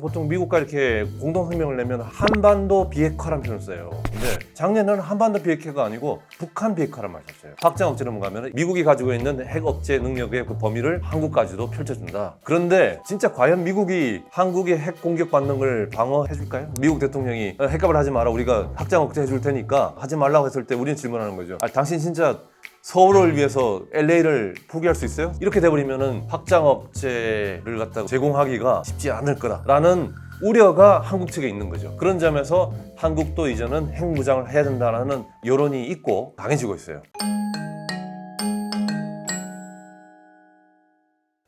보통 미국과 이렇게 공동성명을 내면 한반도 비핵화라는 표현을 써요. 근데 작년에는 한반도 비핵화가 아니고 북한 비핵화란 말 썼어요. 확장 억제는 뭔가 하면 미국이 가지고 있는 핵 억제 능력의 그 범위를 한국까지도 펼쳐준다. 그런데 진짜 과연 미국이 한국의 핵 공격 받는 걸 방어해 줄까요? 미국 대통령이 어, 핵값을 하지 마라 우리가 확장 억제 해 줄 테니까 하지 말라고 했을 때 우리는 질문하는 거죠. 아, 당신 진짜 서울을 위해서 LA를 포기할 수 있어요? 이렇게 돼버리면은 확장 업체를 갖다가 제공하기가 쉽지 않을 거다라는 우려가 한국 측에 있는 거죠. 그런 점에서 한국도 이제는 핵무장을 해야 된다는 여론이 있고 강해지고 있어요.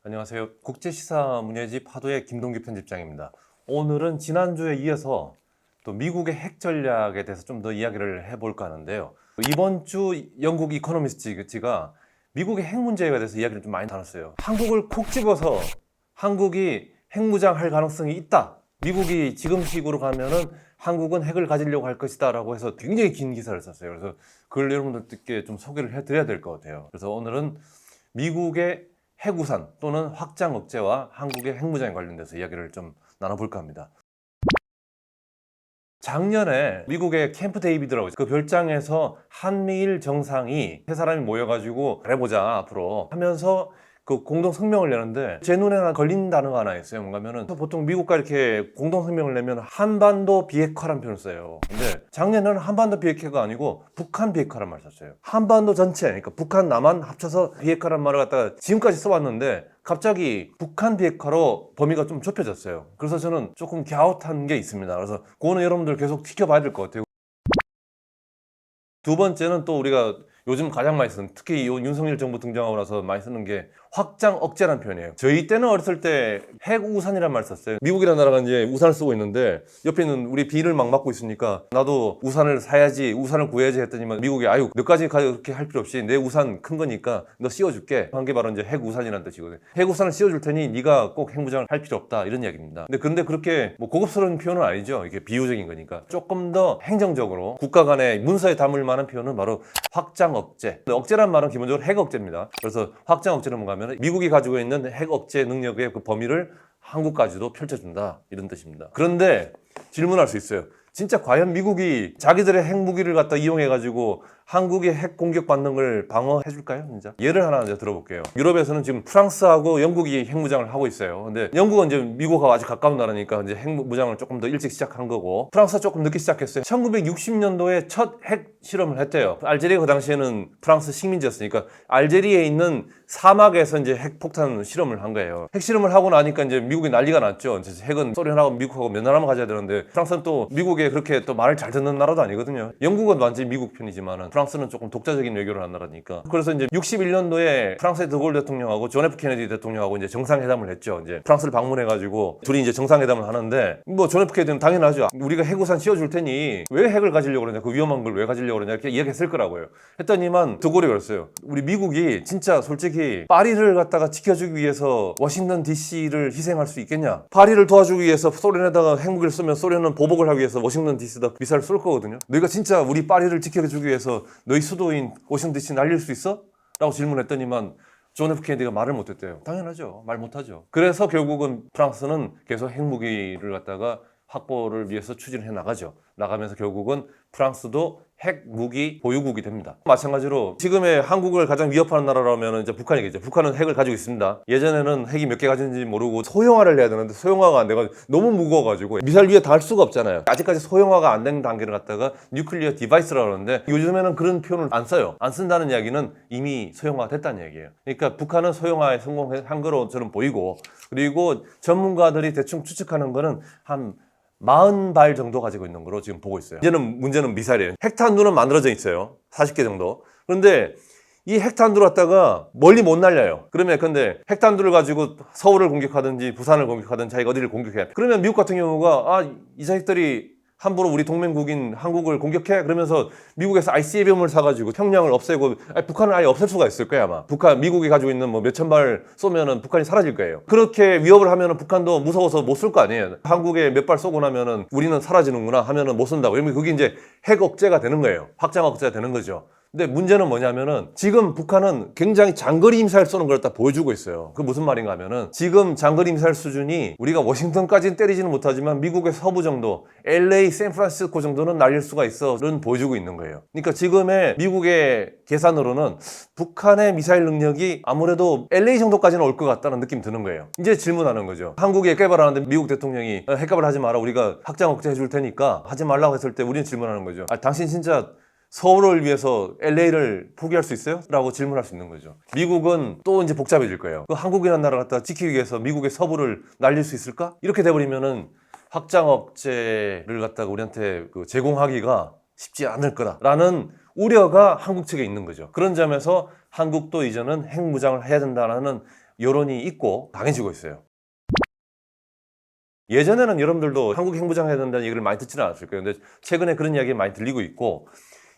안녕하세요. 국제시사 문예지 파도의 김동규 편집장입니다. 오늘은 지난주에 이어서 또 미국의 핵 전략에 대해서 좀 더 이야기를 해볼까 하는데요. 이번 주 영국 이코노미스트가 미국의 핵 문제에 대해서 이야기를 좀 많이 나눴어요. 한국을 콕 집어서 한국이 핵무장 할 가능성이 있다. 미국이 지금 식으로 가면은 한국은 핵을 가지려고 할 것이다라고 해서 굉장히 긴 기사를 썼어요. 그래서 그걸 여러분들께 좀 소개를 해드려야 될 것 같아요. 그래서 오늘은 미국의 핵우산 또는 확장 억제와 한국의 핵무장에 관련돼서 이야기를 좀 나눠볼까 합니다. 작년에 미국의 캠프 데이비드라고. 그 별장에서 한미일 정상이 세 사람이 모여가지고 해보자 앞으로 하면서 그 공동 성명을 내는데 제 눈에는 걸린 단어가 하나 있어요. 뭔가면은 보통 미국과 이렇게 공동 성명을 내면 한반도 비핵화란 표현을 써요. 근데 작년에는 한반도 비핵화가 아니고 북한 비핵화란 말을 썼어요. 한반도 전체, 그러니까 북한 남한 합쳐서 비핵화란 말을 갖다가 지금까지 써왔는데 갑자기 북한 비핵화로 범위가 좀 좁혀졌어요. 그래서 저는 조금 갸웃한 게 있습니다. 그래서 그거는 여러분들 계속 지켜봐야 될 것 같아요. 두 번째는 또 우리가 요즘 가장 많이 쓰는 특히 이 윤석열 정부 등장하고 나서 많이 쓰는 게 확장 억제라는 표현이에요. 저희 때는 어렸을 때 핵우산이란 말 썼어요. 미국이라는 나라가 이제 우산을 쓰고 있는데 옆에 있는 우리 비를 막 맞고 있으니까 나도 우산을 사야지 우산을 구해야지 했더니만 미국이 아유 너까지 그렇게 할 필요 없이 내 우산 큰 거니까 너 씌워줄게 한 게 바로 이제 핵우산이라는 뜻이거든요. 핵우산을 씌워줄 테니 네가 꼭 핵무장을 할 필요 없다 이런 이야기입니다. 근데 근데 그렇게 뭐 고급스러운 표현은 아니죠. 이게 비유적인 거니까 조금 더 행정적으로 국가 간의 문서에 담을 만한 표현은 바로 확장 억제. 억제란 말은 기본적으로 핵 억제입니다. 그래서 확장 억제는 뭔가 하면 미국이 가지고 있는 핵 억제 능력의 그 범위를 한국까지도 펼쳐준다 이런 뜻입니다. 그런데 질문할 수 있어요. 진짜 과연 미국이 자기들의 핵무기를 갖다 이용해가지고 한국의 핵 공격 받는 걸 방어해 줄까요? 진짜 예를 하나 이제 들어볼게요. 유럽에서는 지금 프랑스하고 영국이 핵무장을 하고 있어요. 근데 영국은 이제 미국하고 아주 가까운 나라니까 이제 핵무장을 조금 더 일찍 시작한 거고 프랑스가 조금 늦게 시작했어요. 1960년도에 첫 핵 실험을 했대요. 알제리가 그 당시에는 프랑스 식민지였으니까 알제리에 있는 사막에서 이제 핵 폭탄 실험을 한 거예요. 핵 실험을 하고 나니까 이제 미국이 난리가 났죠. 핵은 소련하고 미국하고 몇 나라만 가져야 되는데 프랑스는 또 미국 에 그렇게 또 말을 잘 듣는 나라도 아니거든요. 영국은 완전히 미국 편이지만은 프랑스는 조금 독자적인 외교를 한 나라니까. 그래서 이제 61년도에 프랑스의 드골 대통령하고 존 F 케네디 대통령하고 이제 정상회담을 했죠. 이제 프랑스를 방문해가지고 둘이 이제 정상회담을 하는데 뭐존 F 케네디는 당연하죠. 우리가 핵우산 씌워줄 테니 왜 핵을 가지려고 그러냐. 그 위험한 걸 왜 가지려고 그러냐. 이렇게 이야기했을 거라고요. 했더니만 드골이 그랬어요. 우리 미국이 진짜 솔직히 파리를 갖다가 지켜주기 위해서 워싱턴 DC를 희생할 수 있겠냐? 파리를 도와주기 위해서 소련에다가 핵무기를 쓰면 소련은 보복을 하기 위해서 워싱턴 DC에다 미사를 쏠 거거든요. 너희가 진짜 우리 파리를 지켜주기 위해서 너희 수도인 워싱턴 DC 날릴 수 있어? 라고 질문했더니만 존 F 케네디가 말을 못했대요. 당연하죠. 말 못하죠. 그래서 결국은 프랑스는 계속 핵무기를 갖다가 확보를 위해서 추진해 나가죠. 나가면서 결국은 프랑스도 핵 무기 보유국이 됩니다. 마찬가지로 지금의 한국을 가장 위협하는 나라라면 이제 북한이겠죠. 북한은 핵을 가지고 있습니다. 예전에는 핵이 몇 개 가지는지 모르고 소형화를 해야 되는데 소형화가 안 돼가지고 너무 무거워가지고 미사일 위에 닿을 수가 없잖아요. 아직까지 소형화가 안 된 단계를 갖다가 뉴클리어 디바이스라고 하는데 요즘에는 그런 표현을 안 써요. 안 쓴다는 이야기는 이미 소형화 됐다는 얘기예요. 그러니까 북한은 소형화에 성공한 거로 저는 보이고 그리고 전문가들이 대충 추측하는 거는 한 40발 정도 가지고 있는 거로 지금 보고 있어요. 이제는 문제는 미사일이에요. 핵탄두는 만들어져 있어요. 40개 정도. 그런데 이 핵탄두를 갖다가 멀리 못 날려요. 그러면 근데 핵탄두를 가지고 서울을 공격하든지 부산을 공격하든지 자기가 어디를 공격해. 그러면 미국 같은 경우가 아, 이 자식들이 함부로 우리 동맹국인 한국을 공격해? 그러면서 미국에서 ICBM을 사가지고 평양을 없애고 아니, 북한을 아예 없앨 수가 있을 거야 아마. 북한 미국이 가지고 있는 뭐 몇천 발 쏘면은 북한이 사라질 거예요. 그렇게 위협을 하면은 북한도 무서워서 못 쏠 거 아니에요. 한국에 몇 발 쏘고 나면은 우리는 사라지는구나 하면은 못 쏜다고. 그러면 그게 이제 핵 억제가 되는 거예요. 확장 억제가 되는 거죠 근데 문제는 뭐냐면은 지금 북한은 굉장히 장거리 미사일 쏘는 걸 다 보여주고 있어요. 그 무슨 말인가 하면은 지금 장거리 미사일 수준이 우리가 워싱턴까지는 때리지는 못하지만 미국의 서부 정도, LA, 샌프란시스코 정도는 날릴 수가 있어는 보여주고 있는 거예요. 그러니까 지금의 미국의 계산으로는 북한의 미사일 능력이 아무래도 LA 정도까지는 올 것 같다는 느낌 드는 거예요. 이제 질문하는 거죠. 한국이 핵개발하는데 미국 대통령이 어, 핵개발 하지 마라. 우리가 확장 억제해 줄 테니까 하지 말라고 했을 때 우리는 질문하는 거죠. 아, 당신 진짜 서울을 위해서 LA를 포기할 수 있어요? 라고 질문할 수 있는 거죠. 미국은 또 이제 복잡해질 거예요. 그 한국이라는 나라 갖다 지키기 위해서 미국의 서부를 날릴 수 있을까? 이렇게 돼버리면은 확장 억제를 갖다가 우리한테 그 제공하기가 쉽지 않을 거다라는 우려가 한국 측에 있는 거죠. 그런 점에서 한국도 이제는 핵무장을 해야 된다는 여론이 있고 강해지고 있어요. 예전에는 여러분들도 한국 핵무장 해야 된다는 얘기를 많이 듣지는 않았을 거예요. 근데 최근에 그런 이야기 많이 들리고 있고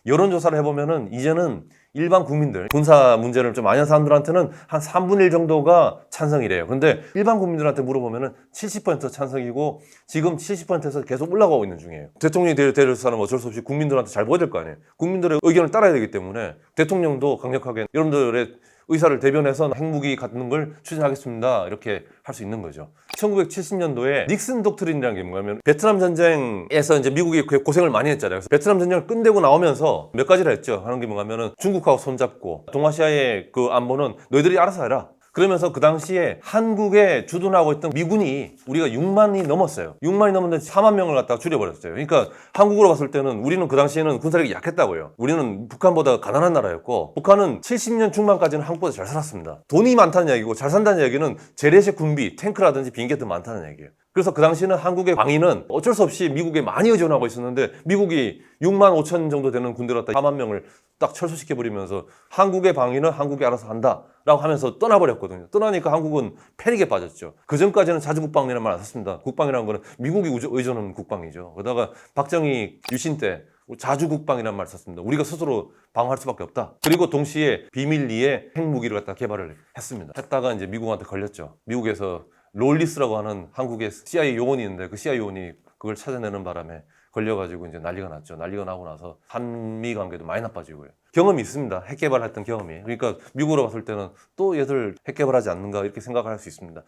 여론조사를 해보면은 이제는 일반 국민들 군사 문제를 좀 아는 사람들한테는 한 3분의 1 정도가 찬성이래요. 근데 일반 국민들한테 물어보면은 70% 찬성이고 지금 70%에서 계속 올라가고 있는 중이에요. 대통령이 될, 될 사람은 어쩔 수 없이 국민들한테 잘 보여야 될 거 아니에요. 국민들의 의견을 따라야 되기 때문에 대통령도 강력하게 여러분들의 의사를 대변해서 핵무기 갖는 걸 추진하겠습니다. 이렇게 할 수 있는 거죠. 1970년도에 닉슨 독트린이라는 게 뭐냐면 베트남 전쟁에서 이제 미국이 그 고생을 많이 했잖아요. 그래서 베트남 전쟁을 끝내고 나오면서 몇 가지를 했죠. 하는 게 뭐냐면은 중국하고 손잡고 동아시아의 그 안보는 너희들이 알아서 해라. 그러면서 그 당시에 한국에 주둔하고 있던 미군이 우리가 6만이 넘었어요. 6만이 넘었는데 4만 명을 갖다가 줄여버렸어요. 그러니까 한국으로 봤을 때는 우리는 그 당시에는 군사력이 약했다고요. 우리는 북한보다 가난한 나라였고 북한은 70년 중반까지는 한국보다 잘 살았습니다. 돈이 많다는 얘기고 잘 산다는 얘기는 재래식 군비, 탱크라든지 비행기가 더 많다는 얘기예요. 그래서 그 당시에는 한국의 방위는 어쩔 수 없이 미국에 많이 의존하고 있었는데 미국이 6만 5천 정도 되는 군대를 갖다 4만 명을 딱 철수시켜버리면서 한국의 방위는 한국이 알아서 한다라고 하면서 떠나버렸거든요. 떠나니까 한국은 패닉에 빠졌죠. 그 전까지는 자주국방이라는 말 안 썼습니다. 국방이라는 거는 미국이 의존- 의존하는 국방이죠. 그러다가 박정희 유신 때 자주국방이라는 말 썼습니다. 우리가 스스로 방어할 수밖에 없다. 그리고 동시에 비밀리에 핵무기를 갖다 개발을 했습니다. 했다가 이제 미국한테 걸렸죠. 미국에서 롤리스라고 하는 한국의 CIA 요원이 있는데 그 CIA 요원이 그걸 찾아내는 바람에 걸려가지고 이제 난리가 났죠. 난리가 나고 나서 한미 관계도 많이 나빠지고요. 경험이 있습니다. 핵 개발했던 경험이. 그러니까 미국으로 봤을 때는 또 얘들 핵 개발하지 않는가 이렇게 생각을 할 수 있습니다.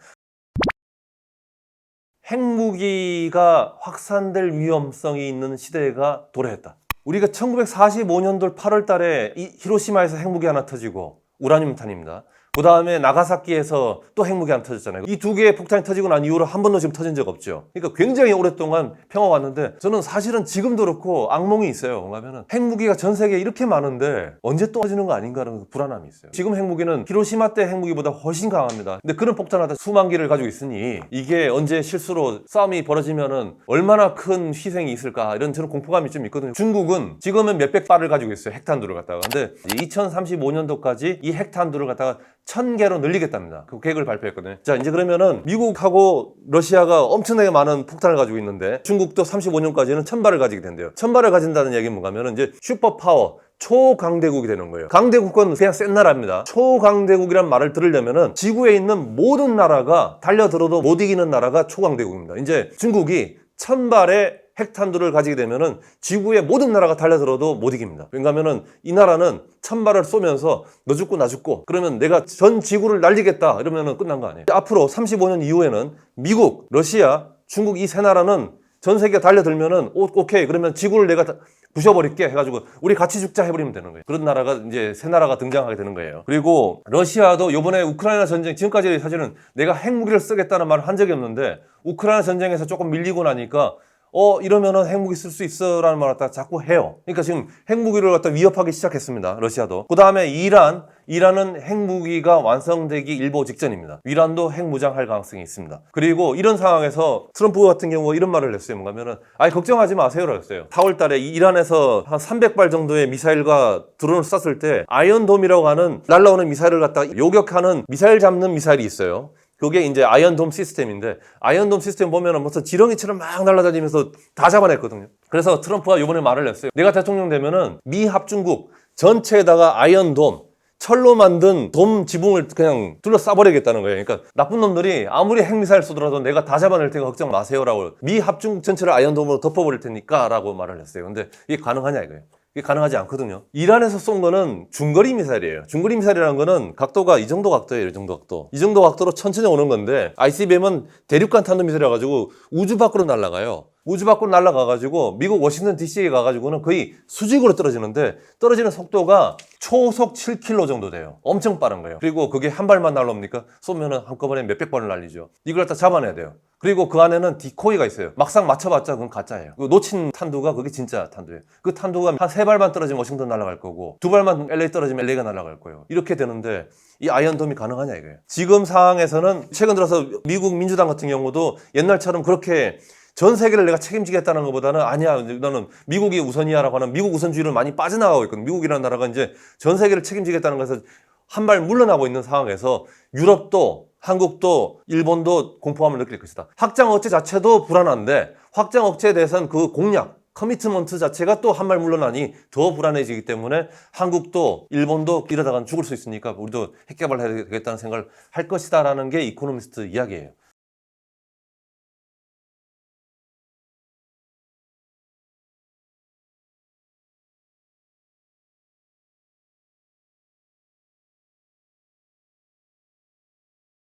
핵무기가 확산될 위험성이 있는 시대가 도래했다. 우리가 1945년도 8월 달에 이 히로시마에서 핵무기 하나 터지고 우라늄 탄입니다. 그 다음에 나가사키에서 또 핵무기 하나 터졌잖아요. 이 두 개의 폭탄이 터지고 난 이후로 한 번도 지금 터진 적 없죠. 그러니까 굉장히 오랫동안 평화가 왔는데 저는 사실은 지금도 그렇고 악몽이 있어요. 뭐냐면은 핵무기가 전 세계에 이렇게 많은데 언제 또 터지는 거 아닌가라는 그 불안함이 있어요. 지금 핵무기는 히로시마 때 핵무기보다 훨씬 강합니다. 근데 그런 폭탄을 다 수만 개를 가지고 있으니 이게 언제 실수로 싸움이 벌어지면은 얼마나 큰 희생이 있을까 이런 저는 공포감이 좀 있거든요. 중국은 지금은 몇백 발을 가지고 있어요. 핵탄두를 갖다가. 근데 2035년도까지 이 핵탄두를 갖다가 천 개로 늘리겠답니다. 그 계획을 발표했거든요. 자, 이제 그러면은 미국하고 러시아가 엄청나게 많은 폭탄을 가지고 있는데 중국도 35년까지는 천 발을 가지게 된대요. 천 발을 가진다는 얘기는 뭔가면은 이제 슈퍼 파워 초강대국이 되는 거예요. 강대국은 그냥 센 나라입니다. 초강대국이란 말을 들으려면은 지구에 있는 모든 나라가 달려들어도 못 이기는 나라가 초강대국입니다. 이제 중국이 천 발의 핵탄두를 가지게 되면은 지구의 모든 나라가 달려들어도 못 이깁니다. 왜냐하면은 이 나라는 천 발을 쏘면서 너 죽고 나 죽고 그러면 내가 전 지구를 날리겠다 이러면은 끝난 거 아니에요. 앞으로 35년 이후에는 미국, 러시아, 중국 이 세 나라는 전 세계가 달려들면은 오, 오케이 그러면 지구를 내가 다 부셔버릴게 해가지고 우리 같이 죽자 해버리면 되는 거예요. 그런 나라가 이제 새 나라가 등장하게 되는 거예요. 그리고 러시아도 이번에 우크라이나 전쟁 지금까지 사실은 내가 핵무기를 쓰겠다는 말을 한 적이 없는데 우크라이나 전쟁에서 조금 밀리고 나니까 어 이러면은 핵무기 쓸 수 있어라는 말을 갖다 자꾸 해요. 그러니까 지금 핵무기를 갖다 위협하기 시작했습니다. 러시아도. 그 다음에 이란, 이란은 핵무기가 완성되기 일보 직전입니다. 이란도 핵무장할 가능성이 있습니다. 그리고 이런 상황에서 트럼프 같은 경우가 이런 말을 했어요. 뭔가면은 아니 걱정하지 마세요라고 했어요. 4월달에 이란에서 한 300발 정도의 미사일과 드론을 쐈을 때 아이언돔이라고 하는 날라오는 미사일을 갖다 요격하는 미사일 잡는 미사일이 있어요. 그게 이제 아이언돔 시스템인데 아이언돔 시스템 보면은 무슨 지렁이처럼 막 날아다니면서 다 잡아냈거든요. 그래서 트럼프가 이번에 말을 했어요. 내가 대통령 되면은 미 합중국 전체에다가 아이언돔 철로 만든 돔 지붕을 그냥 둘러싸버리겠다는 거예요. 그러니까 나쁜 놈들이 아무리 핵미사일 쏘더라도 내가 다 잡아낼 테니까 걱정 마세요라고 미 합중국 전체를 아이언돔으로 덮어버릴 테니까라고 말을 했어요. 근데 이게 가능하냐 이거예요. 이게 가능하지 않거든요. 이란에서 쏜 거는 중거리 미사일이에요. 중거리 미사일이라는 거는 각도가 이 정도 각도예요. 이 정도 각도. 이 정도 각도로 천천히 오는 건데 ICBM은 대륙간 탄도 미사일이라 가지고 우주 밖으로 날아가요. 우주 밖으로 날아가 가지고 미국 워싱턴 DC에 가 가지고는 거의 수직으로 떨어지는데 떨어지는 속도가 초속 7km 정도 돼요. 엄청 빠른 거예요. 그리고 그게 한 발만 날라옵니까? 쏘면은 한꺼번에 몇백 번을 날리죠. 이걸 다 잡아내야 돼요. 그리고 그 안에는 디코이가 있어요. 막상 맞춰봤자 그건 가짜예요. 그 놓친 탄두가 그게 진짜 탄두예요. 그 탄두가 한 세 발만 떨어지면 워싱턴 날아갈 거고 두 발만 LA 떨어지면 LA가 날아갈 거예요. 이렇게 되는데 이 아이언돔이 가능하냐 이거예요. 지금 상황에서는 최근 들어서 미국 민주당 같은 경우도 옛날처럼 그렇게 전 세계를 내가 책임지겠다는 것보다는 아니야 너는 미국이 우선이야라고 하는 미국 우선주의를 많이 빠져나가고 있거든. 미국이라는 나라가 이제 전 세계를 책임지겠다는 것에서 한 발 물러나고 있는 상황에서 유럽도 한국도 일본도 공포감을 느낄 것이다. 확장 억제 자체도 불안한데 확장 억제에 대해서는 그 공약 커미트먼트 자체가 또한발 물러나니 더 불안해지기 때문에 한국도 일본도 이러다간 죽을 수 있으니까 우리도 핵개발해야 되겠다는 생각을 할 것이다라는 게 이코노미스트 이야기예요.